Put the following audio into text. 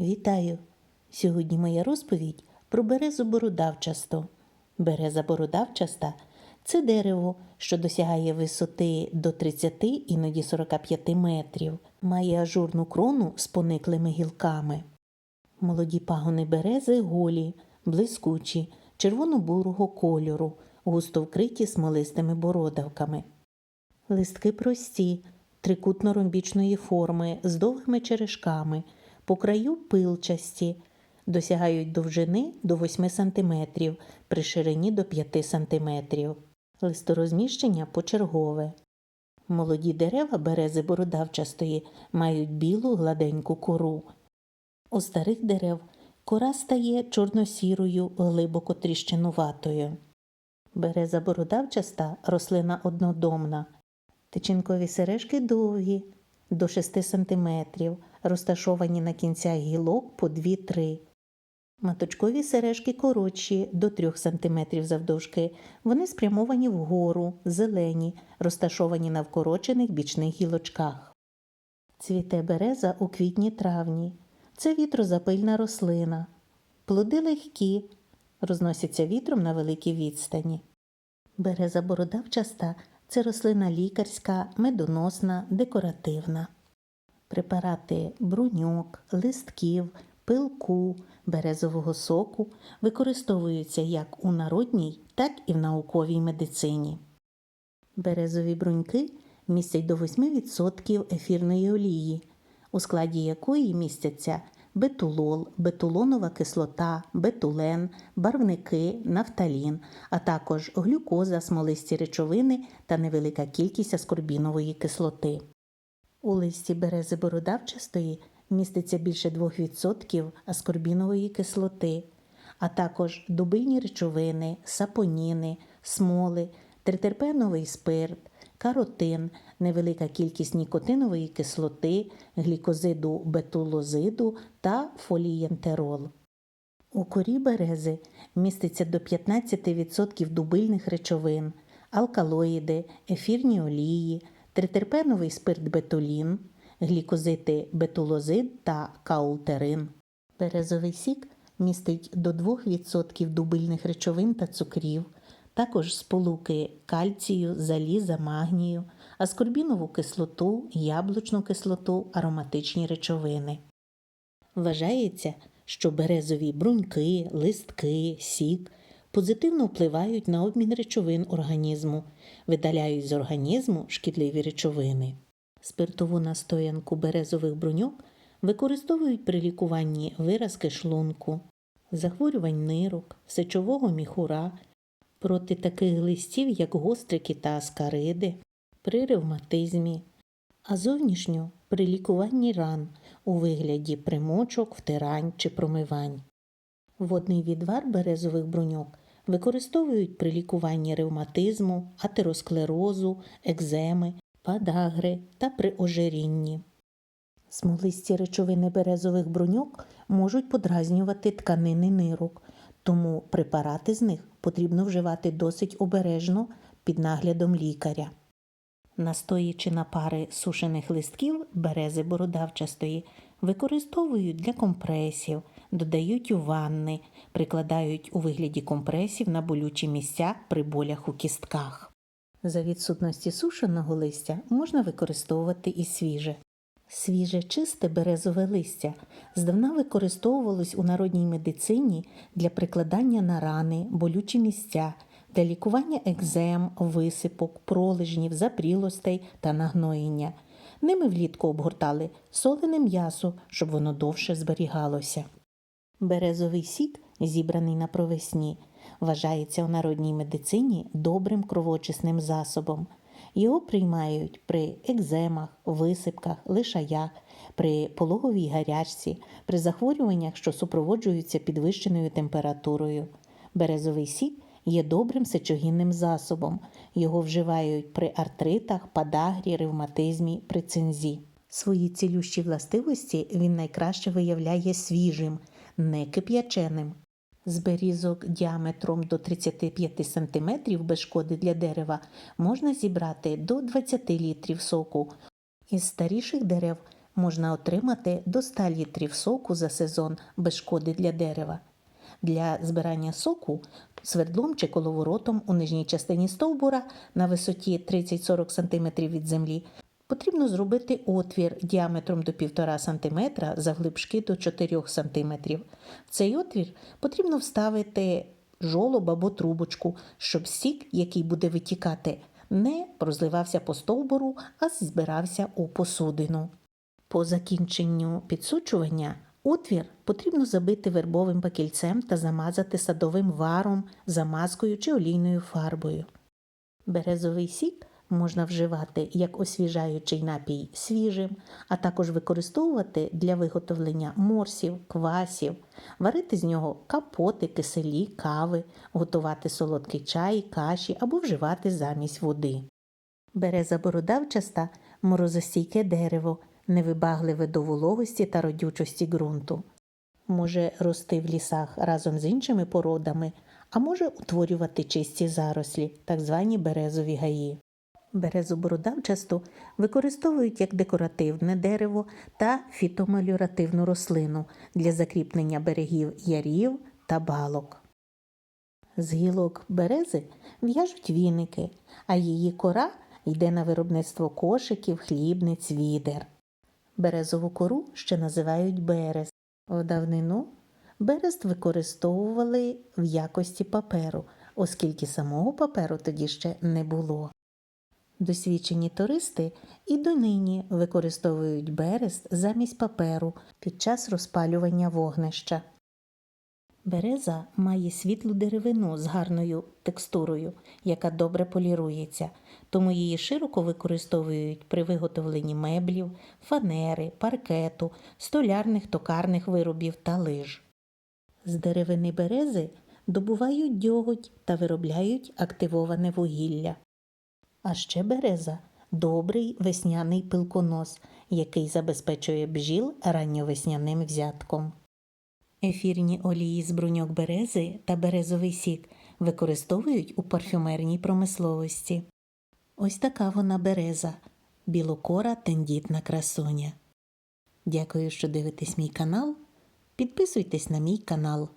Вітаю! Сьогодні моя розповідь про березу бородавчасту. Береза бородавчаста це дерево, що досягає висоти до 30, іноді 45 метрів, має ажурну крону з пониклими гілками. Молоді пагони берези голі, блискучі, червоно-бурого кольору, густо вкриті смолистими бородавками. Листки прості, трикутно-ромбічної форми з довгими черешками, по краю пилчасті, досягають довжини до 8 см, при ширині до 5 см. Листорозміщення почергове. Молоді дерева берези бородавчастої мають білу гладеньку кору. У старих дерев кора стає чорно-сірою, глибоко тріщинуватою. Береза бородавчаста рослина однодомна. Тичинкові сережки довгі, до 6 см, розташовані на кінцях гілок по 2-3. Маточкові сережки коротші до 3 см завдовжки. Вони спрямовані вгору, зелені, розташовані на вкорочених бічних гілочках. Цвіте береза у квітні-травні. Це вітрозапильна рослина. Плоди легкі, розносяться вітром на великій відстані. Береза бородавчаста це рослина лікарська, медоносна, декоративна. Препарати бруньок, листків, пилку, березового соку використовуються як у народній, так і в науковій медицині. Березові бруньки містять до 8% ефірної олії, у складі якої містяться бетулол, бетулонова кислота, бетулен, барвники, нафталін, а також глюкоза, смолисті речовини та невелика кількість аскорбінової кислоти. У листі берези бородавчастої міститься більше 2% аскорбінової кислоти, а також дубильні речовини, сапоніни, смоли, тритерпеновий спирт, каротин, невелика кількість нікотинової кислоти, глікозиду бетулозиду та фолієнтерол. У корі берези міститься до 15% дубильних речовин, алкалоїди, ефірні олії, тритерпеновий спирт бетулін, глікозити бетулозид та каултерин. Березовий сік містить до 2% дубильних речовин та цукрів, також сполуки кальцію, заліза, магнію, аскорбінову кислоту, яблучну кислоту, ароматичні речовини. Вважається, що березові бруньки, листки, сік позитивно впливають на обмін речовин організму, видаляють з організму шкідливі речовини. Спиртову настоянку березових бруньок використовують при лікуванні виразки шлунку, захворювань нирок, сечового міхура, проти таких листів, як гострики та аскариди, при ревматизмі, а зовнішньо при лікуванні ран у вигляді примочок, втирань чи промивань. Водний відвар березових бруньок використовують при лікуванні ревматизму, атеросклерозу, екземи, падагри та при ожирінні. Смолисті речовини березових бруньок можуть подразнювати тканини нирок, тому препарати з них потрібно вживати досить обережно під наглядом лікаря. Настої чи напари сушених листків берези бородавчастої використовують для компресів, додають у ванни, прикладають у вигляді компресів на болючі місця при болях у кістках. За відсутності сушеного листя можна використовувати і свіже. Свіже чисте березове листя здавна використовувалось у народній медицині для прикладання на рани, болючі місця, для лікування екзем, висипок, пролежнів, запрілостей та нагноєння. Ними влітку обгортали солене м'ясо, щоб воно довше зберігалося. Березовий сік, зібраний на провесні, вважається у народній медицині добрим кровочисним засобом. Його приймають при екземах, висипках, лишаях, при пологовій гарячці, при захворюваннях, що супроводжуються підвищеною температурою. Березовий сік є добрим сечогінним засобом. Його вживають при артритах, падагрі, ревматизмі, при цинзі. Свої цілющі властивості він найкраще виявляє свіжим, не кип'яченим. З діаметром до 35 см без шкоди для дерева можна зібрати до 20 літрів соку. Із старіших дерев можна отримати до 100 літрів соку за сезон без шкоди для дерева. Для збирання соку свердлом чи коловоротом у нижній частині стовбура на висоті 30-40 см від землі потрібно зробити отвір діаметром до 1,5 см завглибшки до 4 см. В цей отвір потрібно вставити жолоб або трубочку, щоб сік, який буде витікати, не розливався по стовбуру, а збирався у посудину. По закінченню підсучування отвір потрібно забити вербовим пакільцем та замазати садовим варом, замазкою чи олійною фарбою. Березовий сік можна вживати як освіжаючий напій свіжим, а також використовувати для виготовлення морсів, квасів, варити з нього капоти, киселі, кави, готувати солодкий чай, каші або вживати замість води. Береза бородавчаста морозостійке дерево, невибагливе до вологості та родючості ґрунту. Може рости в лісах разом з іншими породами, а може утворювати чисті зарослі, так звані березові гаї. Березу бородавчасту використовують як декоративне дерево та фітомеліоративну рослину для закріплення берегів ярів та балок. З гілок берези в'яжуть віники, а її кора йде на виробництво кошиків, хлібниць, відер. Березову кору ще називають берест. В давнину берест використовували в якості паперу, оскільки самого паперу тоді ще не було. Досвідчені туристи і донині використовують берест замість паперу під час розпалювання вогнища. Береза має світлу деревину з гарною текстурою, яка добре полірується, тому її широко використовують при виготовленні меблів, фанери, паркету, столярних токарних виробів та лиж. З деревини берези добувають дьоготь та виробляють активоване вугілля. А ще береза добрий весняний пилконос, який забезпечує бджіл ранньовесняним взятком. Ефірні олії з бруньок берези та березовий сік використовують у парфюмерній промисловості. Ось така вона береза, білокора тендітна красуня. Дякую, що дивитесь мій канал. Підписуйтесь на мій канал.